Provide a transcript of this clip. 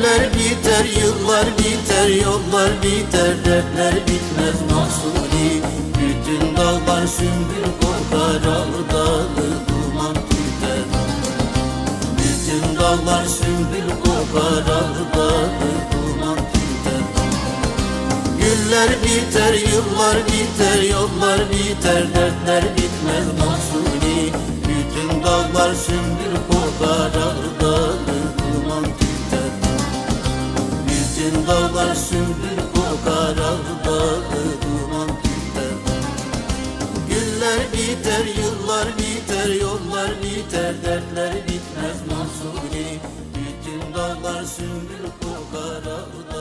Günler biter, yıllar biter, yollar biter, dertler bitmez mahsuni Bütün dağlar sümbül kokar, ağ dağı duman tüter. Bütün dağlar sümbül kokar, ağ dağı duman tüter. Günler biter, yıllar biter, yollar biter, dertler bitmez mahsuni Bütün dağlar sümbül kokar, bütün dağlar sümbül kokar Ağdağı duman tüter Günler biter, yıllar biter Yollar biter, dertler bitmez. Mahsuni Bütün dağlar sümbül kokar Ağdağı